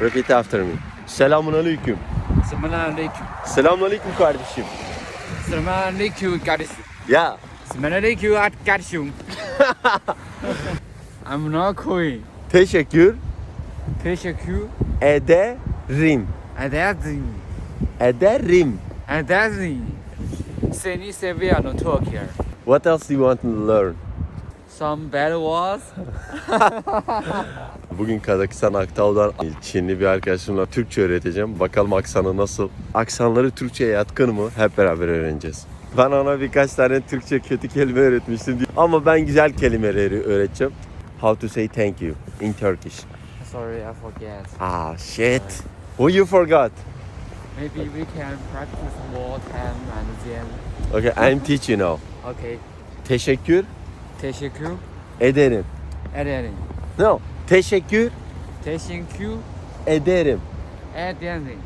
Repeat after me. Selamun aleyküm. Selamünaleyküm. Selamun aleyküm kardeşim. Selamünaleyküm kardeşim. Ya. Selamünaleyküm kardeşim. Amına koyayım. Teşekkür Teşekkür ederim. ederim. Ederim. Ederim. Seni seviyorum Türkiye. What else do you want to learn? Some bad words. Bugün Kazakistan Aktau'dan Çinli bir arkadaşımla Türkçe öğreteceğim. Bakalım aksanı nasıl? Aksanları Türkçe'ye yatkın mı? Hep beraber öğreneceğiz. Ben ona birkaç tane Türkçe kötü kelime öğretmiştim. Ama ben güzel kelimeleri öğreteceğim. How to say thank you in Turkish. Sorry, I forget. Ah shit. What you forgot? Maybe we can practice more time and then. Okay, I'm teaching now. Okay. Teşekkür Teşekkür ederim. ederim. No, teşekkür Teşekkür ederim. ederim.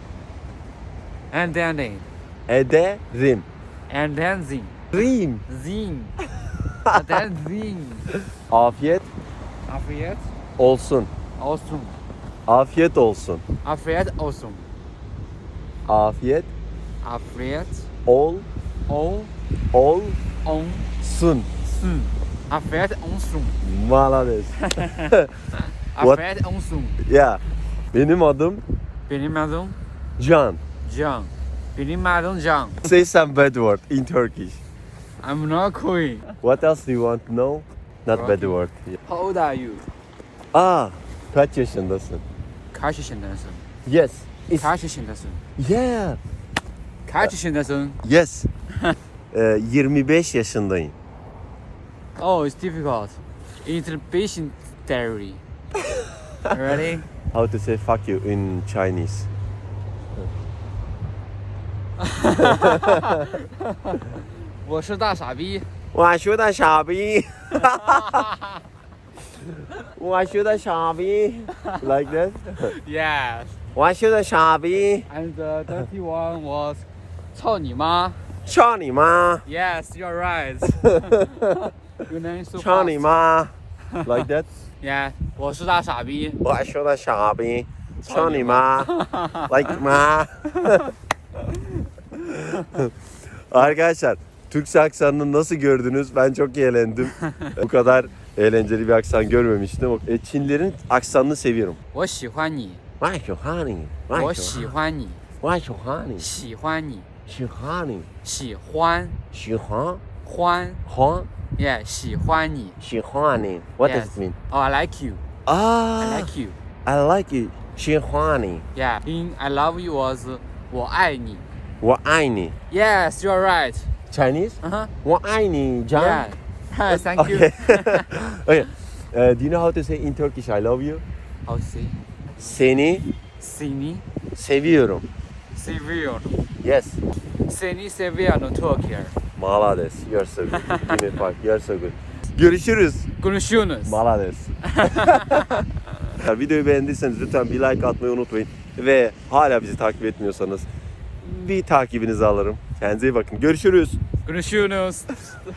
Ederim. Ederim. Ederim. Rim. Zin. Ederim. Afiyet Afiyet olsun. olsun. Afiyet olsun. Afiyet olsun. Afiyet Afiyet ol ol olsun. olsun. Afiyet olsun. Malades. What? Afiyet olsun. Ya. Benim adım Benim adım Can. Can. Benim adım Can. Say some bad word in Turkish. I'm not cool. What else do you want to know? Not bad word. How old are you? Aa, kaç yaşındasın? Kaç yaşındasın? Yes. It's, Kaç yaşındasın? yeah. Kaç yaşındasın? Yes. Ee, 25 yaşındayım. Oh, it's difficult. Interpretation theory. Ready? How to say fuck you in Chinese? 我是大傻逼。我说的傻逼。我说的傻逼。Like that? Yes. 我说的傻逼。 And the dirty one was 操你妈。操你妈！ Yes, you're right. Your name so 操你 fast. 妈 ！Like that? Yeah，我是大傻逼。我说的傻逼。操你妈！Like 妈。Arkadaşlar Türkçe aksanını nasıl gördünüz? Ben çok eğlendim. Bu kadar eğlenceli bir aksan görmemiştim. E, Çinlerin aksanını seviyorum. 我喜欢你，我喜欢你，我喜欢你，我喜欢你，喜欢你，喜欢你，喜欢喜欢欢欢 ，Yeah，喜欢你。喜欢你。What does Yes. it mean? Oh, I like you. I Ah, like you. I like it. 喜欢你， Yeah. In I love you was 我爱你。我爱你。 Yes, you're right. Chinese? 嗯哼。我爱你，John. Yeah. Hi, Thank you. Okay. okay. Uh, do you know how to say in Turkish I love you? How to say? Seni Seni seviyorum. seviyorum. Yes. Seni seviyorum Türkiye. Malades. You're so good. Give me five. You're so good. Görüşürüz. Konuşuyorsunuz. Malades. Videoyu beğendiyseniz lütfen bir like atmayı unutmayın. Ve hala bizi takip etmiyorsanız bir takibinizi alırım. Kendinize iyi bakın. Görüşürüz. Konuşuyorsunuz.